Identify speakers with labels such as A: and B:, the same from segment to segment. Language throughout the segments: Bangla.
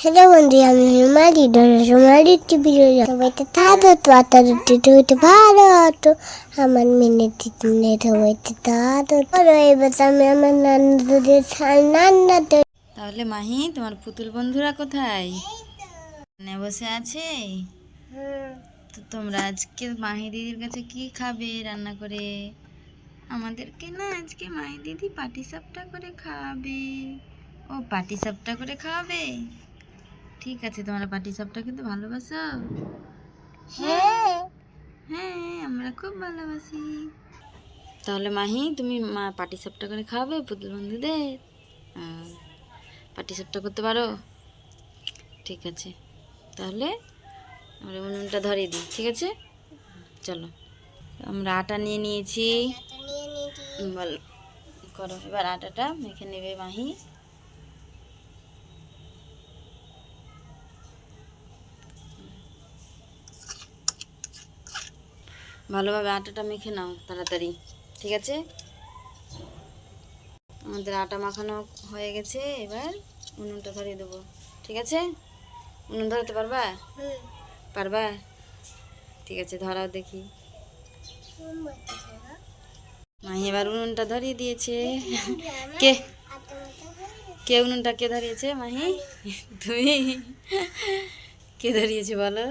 A: হ্যালো বন্ধু, আমি হিমালি ধরে সোমালি টিভি সবাইতে তাদের তো তাদের হইতে ভালো হতো আমার মিনিট নেট হইতে তাদের বড় এবার আমি আমার নান্নাদের নান্নাদের।
B: তাহলে মাহি, তোমার পুতুল বন্ধুরা কোথায়? বসে আছে? তো তোমরা আজকে মাহি দিদির কাছে কি খাবে রান্না করে? আমাদেরকে না আজকে মাহি দিদি পাটি সাপটা করে খাওয়াবে ও পাটি সাপটা করে খাওয়াবে? ঠিক আছে তোমরা পাটি সাপটা কিন্তু ভালোবাসো?
A: হ্যাঁ।
B: হ্যাঁ আমরা খুব ভালোবাসি। তাহলে মাহি তুমি মা পাটি সাপটা করে খাওয়াবে পুতুল বন্ধুদের পাটি সাপটা করতে পারো? ঠিক আছে। তাহলে আমরা উনুনটা ধরিয়ে দিই ঠিক আছে? চলো আমরা আটা নিয়ে নিয়েছি। বল করো এবার আটাটা মেখে নেবে মাহি। ভালোভাবে আটাটা মেখে নাও তাড়াতাড়ি, ঠিক আছে? আমাদের আটা মাখানো হয়ে গেছে, এবার উনুনটা ধরিয়ে দেবো, ঠিক আছে? উনুন ধরাতে পারবা? পারবা? ঠিক আছে, ধরাও দেখি। মাহি এবার উনুনটা ধরিয়ে দিয়েছে। কে? কে উনুনটা, কে ধরিয়েছে মাহি? তুমি কে ধরিয়েছে বলো?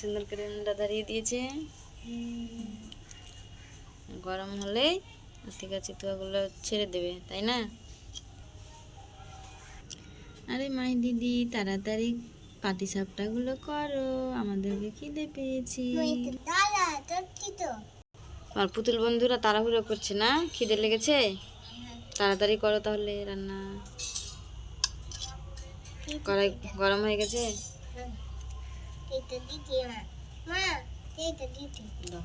B: সুন্দর করে উনুনটা ধরিয়ে দিয়েছে। গরম হলেই ঠিক আছে, তুয়াগুলো ছেড়ে দেবে, তাই না? আরে মাই দিদি, তাড়াতাড়ি পাটি সাপটাগুলো করো, আমাদেরকে খিদে পেয়েছি। আর পুতুল বন্ধুরা, তাড়াহুড়ো করছে না? খিদে লেগেছে? তাড়াতাড়ি করো তাহলে রান্না। কড়াই গরম হয়ে গেছে?
A: এইটা দিদি মা মা এইটা
B: দাও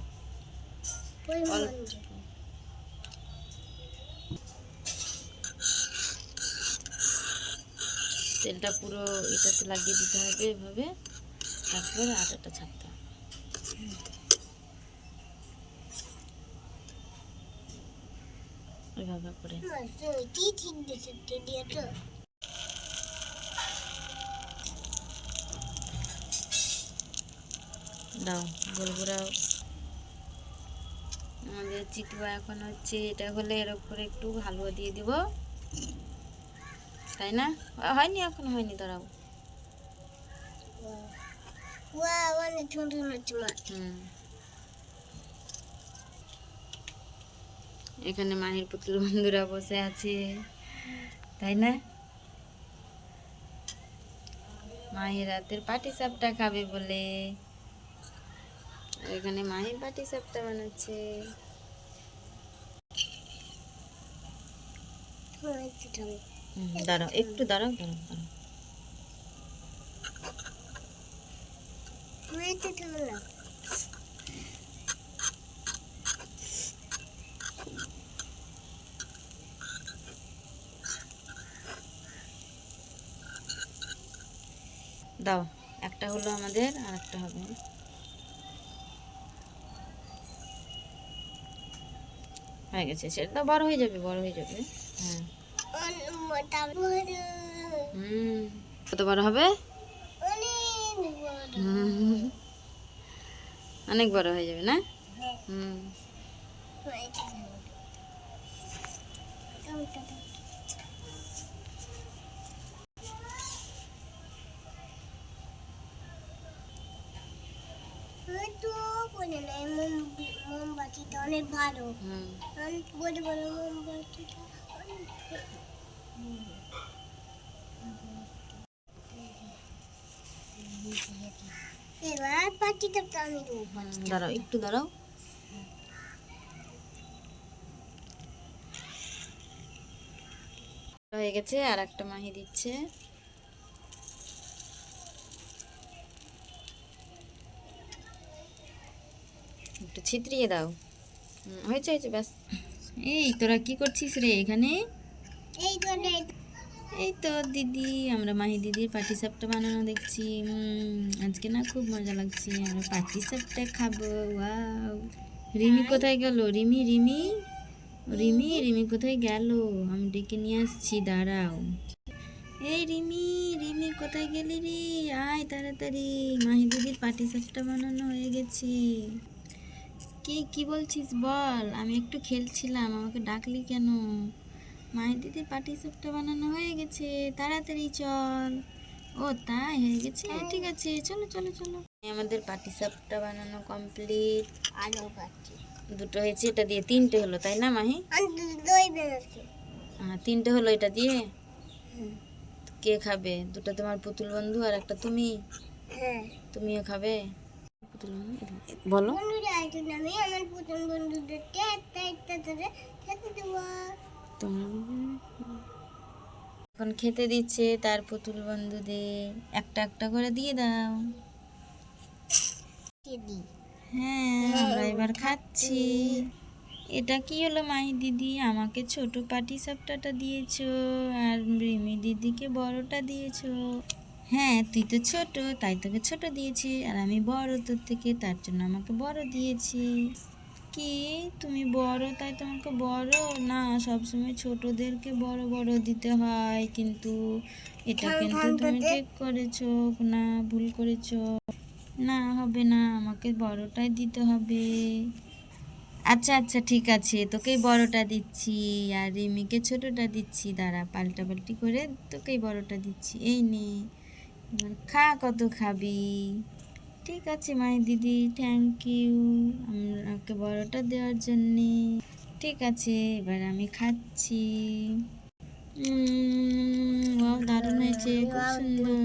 B: তেলটা পুরো এটাতে লাগিয়ে দিতে হবে এভাবে। তারপরে আটাটা ছাড়তে হবে। এভাবে করে।
A: ঠিক দিছে
B: দাও গোলগুড়াও আমাদের চিতুয়া এখন হচ্ছে এটা হলে এর উপরে একটু হালুয়া দিয়ে দিব। তাই না? হয়নি এখন হয়নি দাঁড়াও। এখানে মাহির পুতুল বন্ধুরা বসে আছে তাই না? মাহির রাতের পাটি সাপটা খাবে বলে। এখানে মাহির পাটি সাপটা বানাচ্ছে। হুম, দাঁড়াও একটু দাঁড়াও দাঁড়াও দাঁড়াও।
A: তুমি না
B: দাও একটা হলো আমাদের আর একটা হবে। হয়ে গেছে, সেটা তো বড় হয়ে যাবে, বড় হয়ে যাবে। হ্যাঁ। কত বড় হবে?
A: অনেক বড়
B: হয়ে যাবে, না? হুম।
A: মোম- মোমবাতিটা অনেক ভালো। বড় বড় মোমবাতিটা এবার দেবো
B: দাঁড়াও একটু দাঁড়াও। হয়ে গেছে আর একটা মাহি দিচ্ছে। ছিত্রিয়ে দাও। হয়েছে হয়েছে ব্যাস। এই তোরা কি করছিস রে এখানে?
A: এই করে
B: এই তো। দিদি আমরা মাহি দিদির পাটি সাপটা বানানো দেখছি। আজকে না খুব মজা লাগছে। আমরা পাটি সাপটা খাব ওয়াও। রিমি কোথায় গেল? রিমি রিমি? রিমি। রিমি কোথায় গেল? আমি ডেকে নিয়ে আসছি দাঁড়াও। এই রিমি রিমি কোথায় গেলি রে? আয় তাড়াতাড়ি। মাহি দিদির পাটি সাপটা বানানো হয়ে গেছে। কি কি বলছিস বল? আমি একটু খেলছিলাম আমাকে ডাকলি কেন? মাহি দিদির পাটি সাপটা বানানো হয়ে গেছে তাড়াতাড়ি চল। ও তাই? হয়ে গেছে? ঠিক আছে চলো চলো চলো। আমাদের পাটি সাপটা বানানো কমপ্লিট।
A: আলু পাচ্ছি
B: দুটো হয়েছে এটা দিয়ে তিনটে হলো তাই না মাহি? হ্যাঁ তিনটে হলো এটা দিয়ে? কে খাবে? দুটো তোমার পুতুল বন্ধু আর একটা তুমি?
A: হ্যাঁ।
B: তুমিও খাবে? বলো।
A: এখন আমি আমার প্রথম বন্ধুদেরকে একটা একটা করে খেতে দেবো।
B: এখন খেতে দিচ্ছে তার পুতুল বন্ধুদের। একটা একটা করে দিয়ে দাও। হ্যাঁ আমরা এবার খাচ্ছি। এটা কি হলো মাহি দিদি? আমাকে ছোট পাটি সাপটাটা দিয়েছ আর রিমি দিদিকে বড়টা দিয়েছ। হ্যাঁ তুই তো ছোট তাই তোকে ছোট দিয়েছি। আর আমি বড় তোর থেকে তার জন্য আমাকে বড় দিয়েছি। কি? তুমি বড় তাই তোমাকে বড়? না সবসময় ছোটদেরকে বড় বড় দিতে হয় কিন্তু এটা কিন্তু তুমি ঠিক করেছ না ভুল করেছ। না হবে না আমাকে বড়টাই দিতে হবে। আচ্ছা আচ্ছা ঠিক আছে তোকেই বড়টা দিচ্ছি। আর রিমিকে ছোটটা দিচ্ছি দাঁড়া পাল্টা পাল্টি করে তোকেই বড়টা দিচ্ছি। এই নে। খা কত খাবি? ঠিক আছে মাই দিদি থ্যাংক ইউ আমাকে বড়টা দেওয়ার জন্যে। ঠিক আছে এবার আমি খাচ্ছি। দারুণ হয়েছে খুব সুন্দর।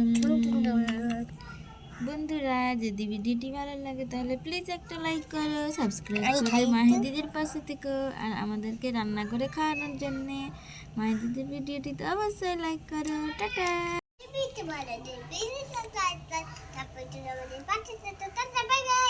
B: বন্ধুরা যদি ভিডিওটি ভালো লাগে তাহলে প্লিজ একটা লাইক করো সাবস্ক্রাইব করো মাহি দিদির পাশে থেকো। আর আমাদেরকে রান্না করে খাওয়ানোর জন্যে মাহি দিদির ভিডিওটি তো অবশ্যই লাইক করো। Tata!
A: Beni sakatlar. Kapıcı da beni parçası tutarsa bay bay.